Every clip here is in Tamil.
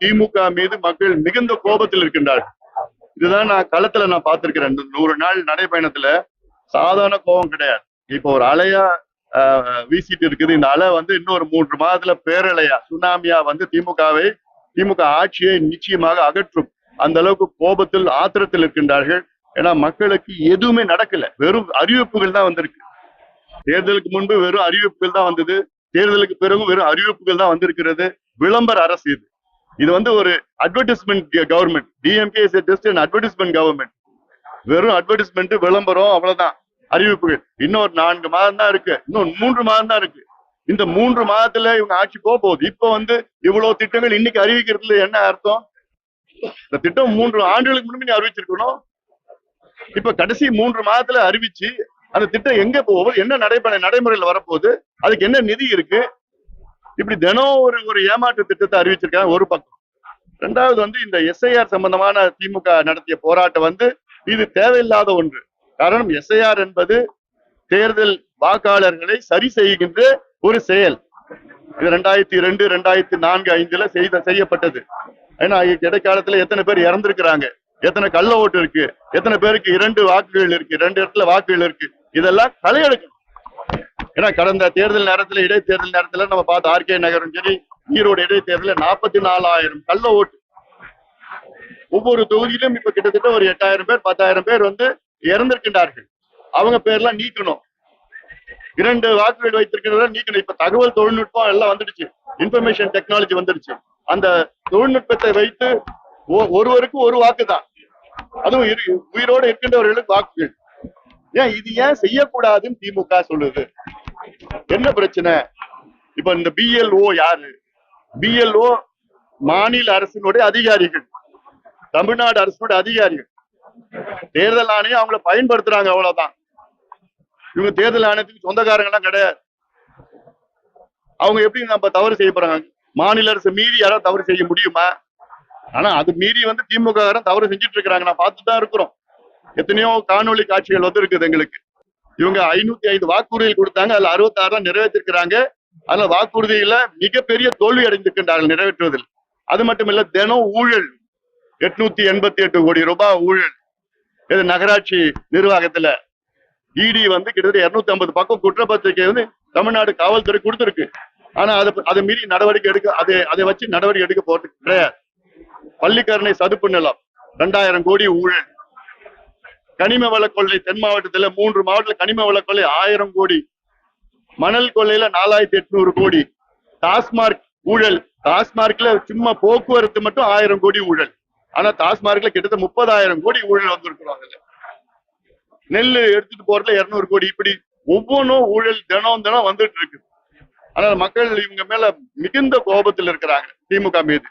திமுக மீது மக்கள் மிகுந்த கோபத்தில் இருக்கின்றார்கள். இதுதான் நான் களத்துல நான் பார்த்திருக்கிறேன். இந்த நூறு நாள் நடைபயணத்துல சாதாரண கோபம் கிடையாது. இப்போ ஒரு அலையா ஆஹ், வீசிட்டு இருக்குது. இந்த அலை வந்து இன்னொரு மூன்று மாதத்துல பேரலையா சுனாமியா வந்து திமுகவை திமுக ஆட்சியை நிச்சயமாக அகற்றும். அந்த அளவுக்கு கோபத்தில் ஆத்திரத்தில் இருக்கின்றார்கள். ஏன்னா மக்களுக்கு எதுவுமே நடக்கல. வெறும் அறிவிப்புகள் தான் வந்திருக்கு. தேர்தலுக்கு முன்பு வெறும் அறிவிப்புகள் தான் வந்தது. தேர்தலுக்கு பிறகு வெறும் அறிவிப்புகள் தான் வந்திருக்கிறது. விளம்பர அரசு இது. இது வந்து ஒரு advertisement government DMK is just an advertisement government வெறும் அட்வர்டைஸ்மெண்ட் விளம்பரம் அவ்வளவுதான். அறிவிப்புகள் இன்னொரு நான்கு மாதம் தான் இருக்கு. இன்னும் மூன்று மாதம் தான் இருக்கு. இந்த மூன்று மாதத்துல இவங்க ஆட்சி போக போகுது. இப்ப வந்து இவ்வளவு திட்டங்கள் இன்னைக்கு அறிவிக்கிறதுல என்ன அர்த்தம்? இந்த திட்டம் மூன்று ஆண்டுகளுக்கு முன்னாடி நீ அறிவிச்சிருக்கணும். இப்ப கடைசி மூன்று மாதத்துல அறிவிச்சு அந்த திட்டம் எங்க போகுது? என்ன நடைபெற நடைமுறையில் வரப்போகுது? அதுக்கு என்ன நிதி இருக்கு? இப்படி தினம் ஒரு ஒரு ஏமாற்று திட்டத்தை அறிவிச்சிருக்காங்க ஒரு பக்கம். ரெண்டாவது வந்து இந்த எஸ்ஐஆர் சம்பந்தமான திமுக நடத்திய போராட்டம் வந்து இது தேவையில்லாத ஒன்று. காரணம் எஸ்ஐஆர் என்பது தேர்தல் வாக்காளர்களை சரி செய்கின்ற ஒரு செயல். இது ரெண்டாயிரத்தி ரெண்டு ரெண்டாயிரத்தி நான்கு ஐந்துல செய்த செய்யப்பட்டது. ஏன்னா இடைக்காலத்துல எத்தனை பேர் இறந்திருக்கிறாங்க? எத்தனை கள்ள ஓட்டு இருக்கு? எத்தனை பேருக்கு இரண்டு வாக்குகள் இருக்கு? இரண்டு இடத்துல வாக்குகள் இருக்கு? இதெல்லாம் களையெடுக்கணும் ஏன்னா கடந்த தேர்தல் நேரத்துல இடைத்தேர்தல் நேரத்துல நம்ம பார்த்த ஆர்கே நகரும் சரி ஈரோடு இடைத்தேர்தலில் நாற்பத்தி நாலாயிரம் கள்ள ஓட்டு. ஒவ்வொரு தொகுதியிலும் இப்ப கிட்டத்தட்ட ஒரு எட்டாயிரம் பேர் பத்தாயிரம் பேர் வந்து இறந்திருக்கின்றார்கள். அவங்க பேர்லாம் நீக்கணும். இரண்டு வாக்குகள் வைத்திருக்கிறத நீக்கணும். இப்ப தகவல் தொழில்நுட்பம் எல்லாம் வந்துடுச்சு. இன்ஃபர்மேஷன் டெக்னாலஜி வந்துடுச்சு. அந்த தொழில்நுட்பத்தை வைத்து ஒ- ஒருவருக்கு ஒரு வாக்கு தான் அதுவும் உயிரோடு இருக்கின்றவர்களுக்கு வாக்குகள். ஏன் இது ஏன் செய்யக்கூடாதுன்னு திமுக சொல்லுது. என்ன பிரச்சனை? இப்ப இந்த பிஎல்ஓ யாரு? பிஎல்ஓ மாநில அரசினுடைய அதிகாரிகள். தமிழ்நாடு அரசுடைய அதிகாரிகள். தேர்தல் ஆணையம் அவங்கள பயன்படுத்துறாங்க அவ்வளவுதான். இவங்க தேர்தல் ஆணையத்துக்கு சொந்தக்காரங்க எல்லாம் கிடையாது. அவங்க எப்படி நம்ம தவறு செய்ய போறாங்க? மாநில அரசு மீறி யாராவது தவறு செய்ய முடியுமா? ஆனா அது மீறி வந்து திமுக தவறு செஞ்சுட்டு இருக்கிறாங்க. நான் பார்த்துதான் தான் இருக்கிறோம். எத்தனையோ காணொலி காட்சிகள் வந்து இருக்குது எங்களுக்கு. இவங்க ஐநூத்தி ஐந்து வாக்குறுதிகள் கொடுத்தாங்க அதுல அறுபத்தாறு தான் நிறைவேற்றிருக்கிறாங்க. அதுல வாக்குறுதியில மிகப்பெரிய தோல்வி அடைந்திருக்கின்றார்கள் நிறைவேற்றுவதில். அது மட்டுமில்ல தினம் ஊழல். எட்நூத்தி எண்பத்தி எட்டு கோடி ரூபாய் ஊழல். இது நகராட்சி நிர்வாகத்துல இடி வந்து கிட்டத்தட்ட இருநூத்தி ஐம்பது பக்கம் குற்றப்பத்திரிகை வந்து தமிழ்நாடு காவல்துறை கொடுத்திருக்கு. ஆனா அதை அதை மீறி நடவடிக்கை எடுக்க அதை அதை வச்சு நடவடிக்கை எடுக்க போறது கிடையாது. பள்ளிக்கரணை சதுப்பு நிலம் ரெண்டாயிரம் கோடி ஊழல். கனிம வள கொள்ளை தென் மாவட்டத்துல மூன்று மாவட்டத்துல கனிம வள கொள்ளை ஆயிரம் கோடி. மணல் கொள்ளையில நாலாயிரத்தி எட்நூறு கோடி. டாஸ்மார்க் ஊழல். டாஸ்மார்க்ல சும்மா போக்குவரத்து மட்டும் ஆயிரம் கோடி ஊழல். ஆனா டாஸ்மார்க்ல கிட்டத்தட்ட முப்பதாயிரம் கோடி ஊழல் வந்திருக்கிறோம் அதுல. நெல் எடுத்துட்டு போறதுல இருநூறு கோடி. இப்படி ஒவ்வொன்றும் ஊழல் தினம் தினம் வந்துட்டு இருக்கு. ஆனால் மக்கள் இவங்க மேல மிகுந்த கோபத்தில் இருக்கிறாங்க. திமுக மீது.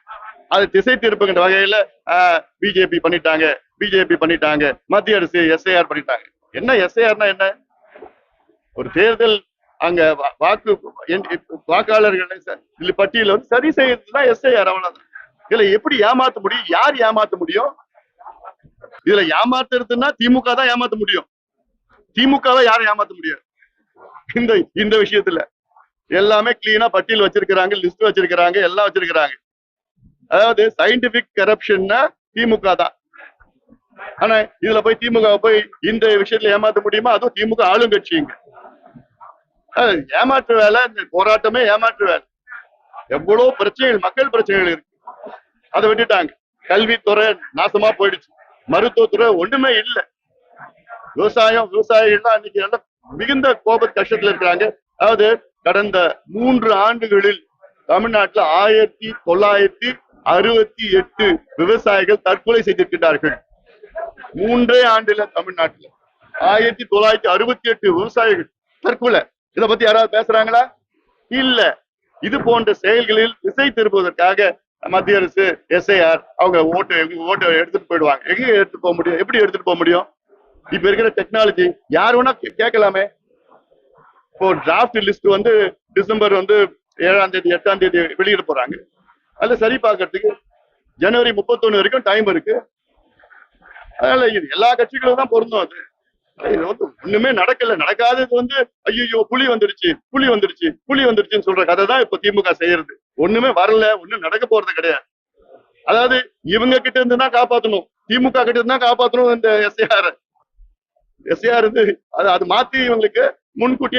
அது திசை திருப்புகின்ற வகையில பிஜேபி பண்ணிட்டாங்க. பிஜேபி பண்ணிட்டாங்க. மத்திய அரசு எஸ்ஐஆர் பண்ணிட்டாங்க. என்ன எஸ்ஐஆர்னா என்ன? ஒரு தேர்தல் அங்க வாக்கு வாக்காளர்கள் பட்டியல வந்து சரி செய்யறதுதான் எஸ்ஐஆர் அவ்வளவுதான். இதுல எப்படி ஏமாத்த முடியும்? யார் ஏமாத்த முடியும்? இதுல ஏமாத்துறதுன்னா திமுக தான் ஏமாத்த முடியும். திமுகவை யாரும் ஏமாத்த முடியாது. இந்த இந்த விஷயத்துல. எல்லாமே கிளீனா பட்டியல் வச்சிருக்கிறாங்க லிஸ்ட் வச்சிருக்கிறாங்க எல்லாம் வச்சிருக்கிறாங்க. அதாவது சயின்டிபிக் கரப்ஷன்னா திமுக தான். ஆனா இதுல போய் திமுக போய் இந்த விஷயத்துல ஏமாத்த முடியுமா? அதுவும் திமுக ஆளுங்கட்சிங்க. ஏமாற்று வேலை இந்த போராட்டமே ஏமாற்று வேலை. எவ்வளவு பிரச்சனைகள் மக்கள் பிரச்சனைகள் இருக்கு. அதை விட்டுட்டாங்க. கல்வித்துறை நாசமா போயிடுச்சு. மருத்துவத்துறை ஒண்ணுமே இல்லை. விவசாயம் விவசாயிகள் தான் இன்னைக்கு மிகுந்த கோப கஷ்டத்துல இருக்கிறாங்க. அதாவது கடந்த மூன்று ஆண்டுகளில் தமிழ்நாட்டுல ஆயிரத்தி தொள்ளாயிரத்தி அறுபத்தி எட்டு விவசாயிகள் தற்கொலை செய்திருக்கிறார்கள் மூன்றே ஆண்டுல தமிழ்நாட்டுல. ஆயிரத்தி தொள்ளாயிரத்தி அறுபத்தி எட்டு விவசாயிகள் தற்கொலை. இத பத்தி யாராவது பேசுறாங்களா? இல்ல. இது போன்ற செயல்களில் திசை திருப்புவதற்காக மத்திய அரசு எஸ்ஐஆர் அவங்க ஓட்டு ஓட்டு எடுத்துட்டு போயிடுவாங்க. எங்க எடுத்துட்டு போக முடியும்? எப்படி எடுத்துட்டு போக முடியும்? இப்ப இருக்கிற டெக்னாலஜி யார் வேணா கேட்கலாமே. இப்போ டிராஃப்ட் லிஸ்ட் வந்து டிசம்பர் வந்து ஏழாம் தேதி எட்டாம் தேதி வெளியிட போறாங்க. அதுல சரி பார்க்கறதுக்கு ஜனவரி முப்பத்தொன்னு வரைக்கும் டைம் இருக்கு. அதனால இது எல்லா கட்சிகளும் தான் பொருந்தும் அது. இது வந்து ஒண்ணுமே நடக்கல. நடக்காதது வந்து ஐயோ புலி வந்துருச்சு புலி வந்துருச்சு புலி வந்துருச்சுன்னு சொல்ற கதை தான் இப்ப திமுக செய்யறது. ஒண்ணுமே வரல ஒண்ணும் நடக்க போறது கிடையாது. அதாவது இவங்க கிட்ட இருந்து தான் காப்பாத்தணும். திமுக கிட்ட இருந்து தான் காப்பாத்தணும் இந்த எஸ்ஐஆர் எஸ்ஐஆர் இருந்து அது அது மாத்தி இவங்களுக்கு முன்கூட்டியே